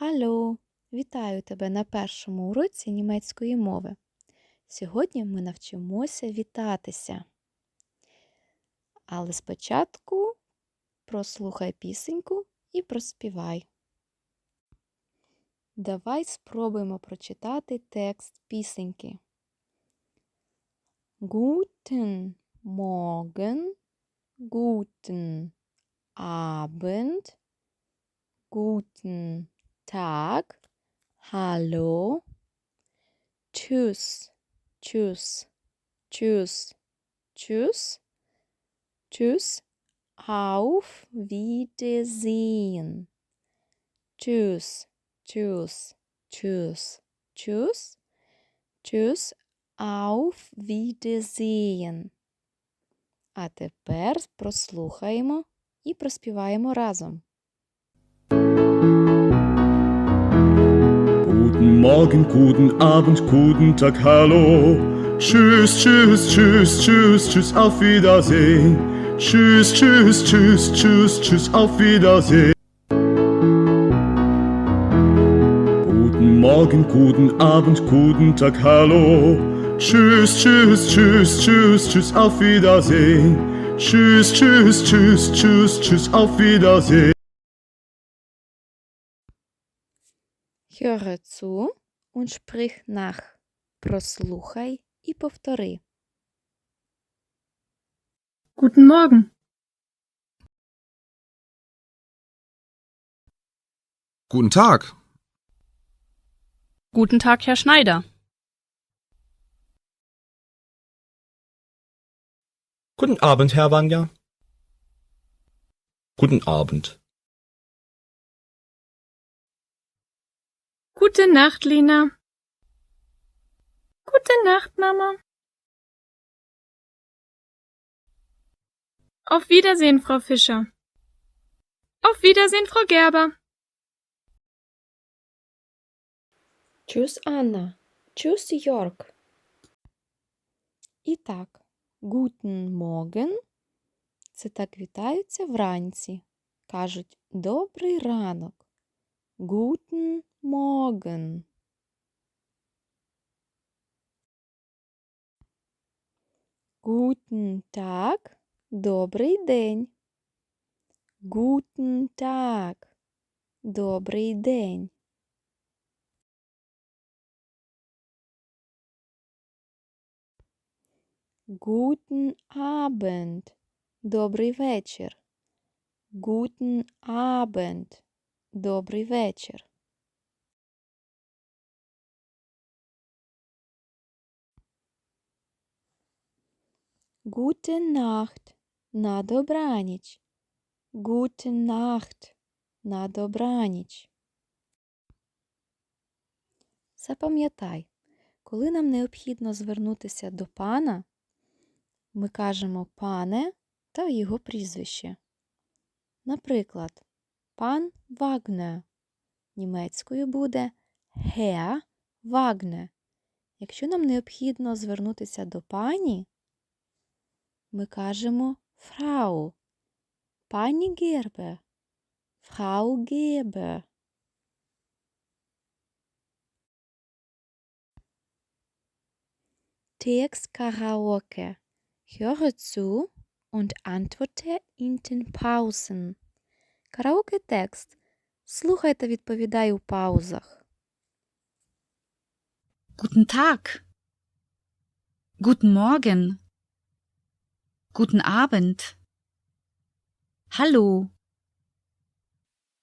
Hallo! Вітаю тебе на першому уроці німецької мови. Сьогодні ми навчимося вітатися. Але спочатку прослухай пісеньку і проспівай. Давай спробуємо прочитати текст пісеньки. Guten Morgen, guten Abend, guten Tag, hallo, tschüss, tschüss, tschüss, tschüss, tschüss, auf Wiedersehen. Tschüss, tschüss, tschüss, tschüss, tschüss, auf Wiedersehen. А тепер прослухаємо і проспіваємо разом. Guten Morgen, guten Abend, guten Tag, hallo. Tschüss, tschüss, tschüss, tschüss, tschüss, auf Wiedersehen. Tschüss, tschüss, tschüss, tschüss, tschüss, auf Wiedersehen. Guten Morgen, guten Abend, guten Tag, hallo. Tschüss, tschüss, tschüss, tschüss, tschüss, auf Wiedersehen. Tschüss, tschüss, tschüss, tschüss, tschüss, auf Wiedersehen. Höre zu und sprich nach. Прослухай і повтори. Guten Morgen. Guten Tag. Guten Tag, Herr Schneider. Guten Abend, Herr Wanja. Guten Abend. Gute Nacht, Lina. Gute Nacht, Mama. Auf Wiedersehen, Frau Fischer. Auf Wiedersehen, Frau Gerber. Tschüss, Анна. Tschüss, Йорк. І так, guten Morgen – це так вітаються вранці. Кажуть добрий ранок. Guten Morgen. Guten Tag – добрий день. Guten Tag – добрий день. Guten Abend. Добрий вечір. Guten Abend. Добрий вечір. Gute Nacht. На добраніч. Gute Nacht. На добраніч. Запам'ятай, коли нам необхідно звернутися до пана, ми кажемо пане та його прізвище. Наприклад, пан Вагне. Німецькою буде Herr Вагне. Якщо нам необхідно звернутися до пані, ми кажемо Фрау. Пані Гербе. Фрау Гербе. Text Karaoke. Höre zu und antworte in den Pausen. Караоке-текст. Слухай та відповідай у паузах. Guten Tag. Guten Morgen. Guten Abend. Hallo.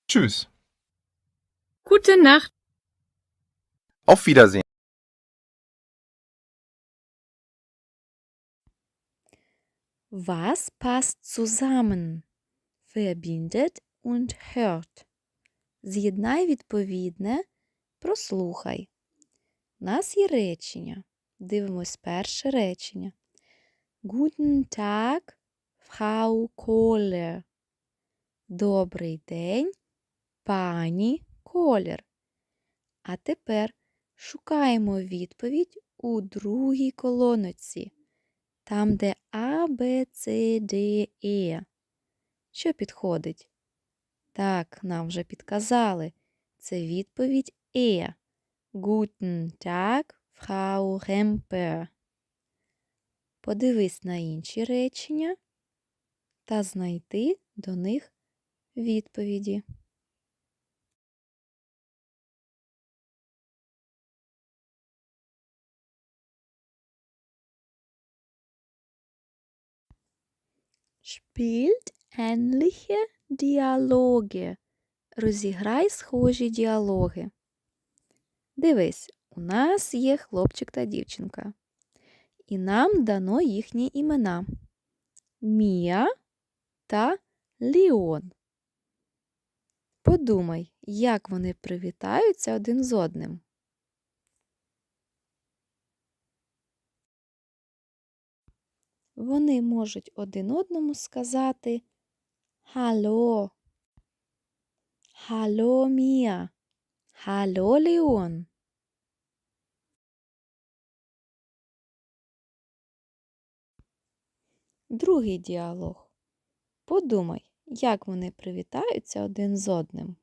Tschüss. Gute Nacht. Auf Wiedersehen. Was passt zusammen? Verbindet und hört. З'єднай відповідне, прослухай. У нас є речення. Дивимось перше речення. Guten Tag, Frau Kohler. Добрий день, пані Колер. А тепер шукаємо відповідь у другій колоночці. Там, де А, Б, С, Д, Е. Що підходить? Так, нам вже підказали. це відповідь Е. Guten Tag, Frau Rempe. Подивись на інші речення та знайди до них відповіді. Spielt ähnliche Dialoge. Розіграй схожі діалоги. Дивись, у нас є хлопчик та дівчинка. І нам дано їхні імена Мія та Ліон. Подумай, як вони привітаються один з одним. Вони можуть один одному сказати Хало. Хало Мія. Хало Ліон. Другий діалог. Подумай, як вони привітаються один з одним.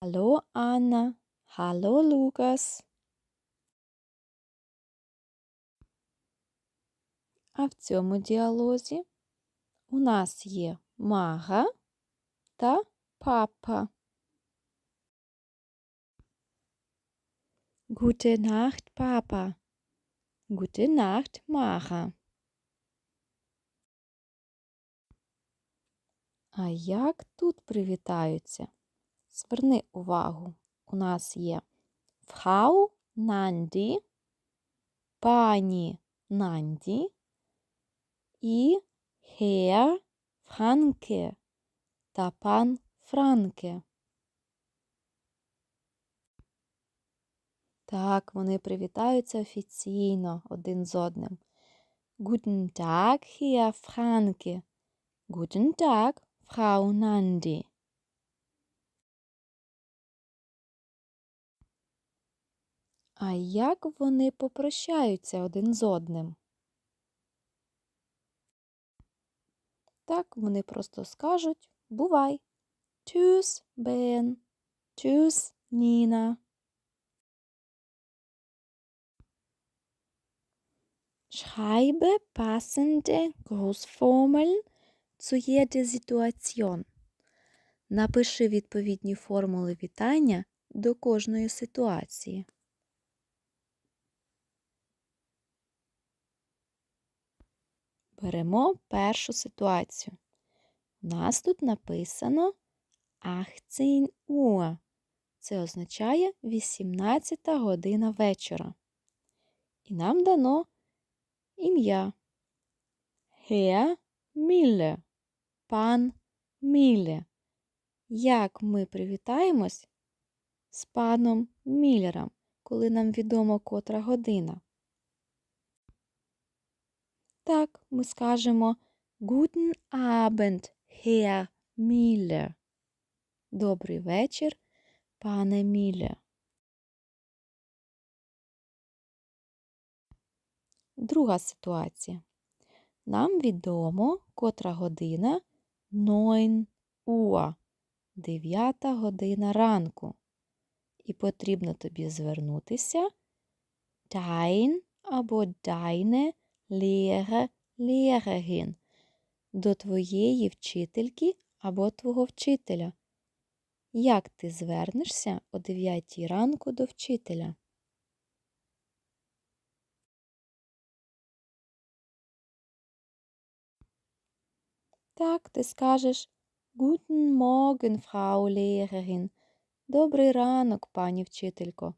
Хало Анна. Хало Лукас. А в цьому діалозі у нас є мага та папа. Gute Nacht, Papa. Gute Nacht, Mara. А як тут привітаються? Зверни увагу, у нас є Frau Нанді, пані Нанді і Herr Франке та пан Франке. Так, вони привітаються офіційно один з одним. Guten Tag, Herr Franke. Guten Tag, Frau Nandi. А як вони попрощаються один з одним? Так, вони просто скажуть бувай. Tschüss, Бен. Tschüss, Ніна. Schreibe passende Grußformeln zu jeder Situation. Напиши відповідні формули вітання до кожної ситуації. Беремо першу ситуацію. У нас тут написано 18 Uhr. Це означає 18 година вечора. І нам дано ім'я Herr Мілле, пан Мілле. Як ми привітаємось з паном Міллером, коли нам відомо котра година? Так, ми скажемо Guten Abend, Herr Miller. Добрий вечір, пане Мілле. Друга ситуація. Нам відомо, котра година 9 Uhr, 9 година ранку. І потрібно тобі звернутися dein або deine Lehrer, Lehrerin до твоєї вчительки або твого вчителя. Як ти звернешся о 9 ранку до вчителя? Так, ти скажеш Guten Morgen, Frau Lehrerin. Добрий ранок, пані вчителько.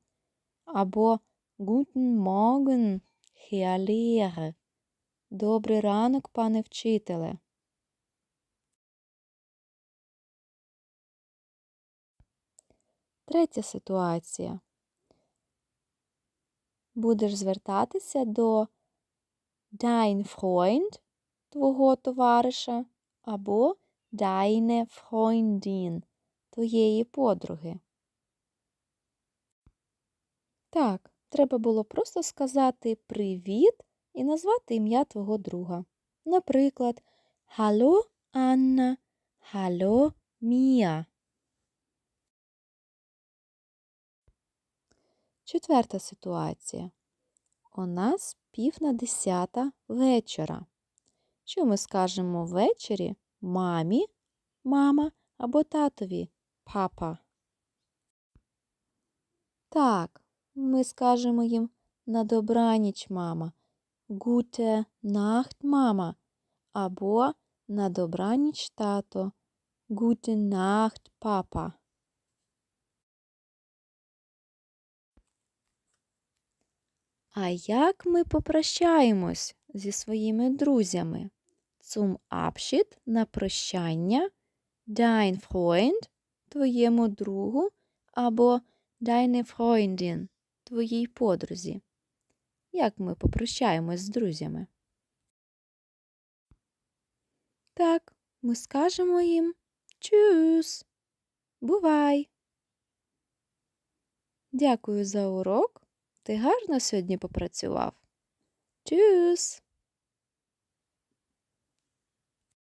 Або Guten Morgen, Herr Lehrer. Добрий ранок, пане вчителе. Третя ситуація. Будеш звертатися до Dein Freund, твого товариша, або Deine Freundin, твоєї подруги. Так, треба було просто сказати привіт і назвати ім'я твого друга. Наприклад, Hallo Анна, Hallo Мія. Четверта ситуація. У нас пів на десята вечора. Що ми скажемо ввечері мамі, мама або татові папа? Так, ми скажемо їм на добраніч, мама, Gute Nacht, мама, або на добраніч, тато, Gute Nacht, папа. А як ми попрощаємось зі своїми друзями? Zum Abschied на прощання Dein Freund твоєму другу або Deine Freundin твоїй подрузі. Як ми попрощаємось з друзями? Так, ми скажемо їм чус, Бувай. Дякую за урок. Ти гарно сьогодні попрацював. Tschüss.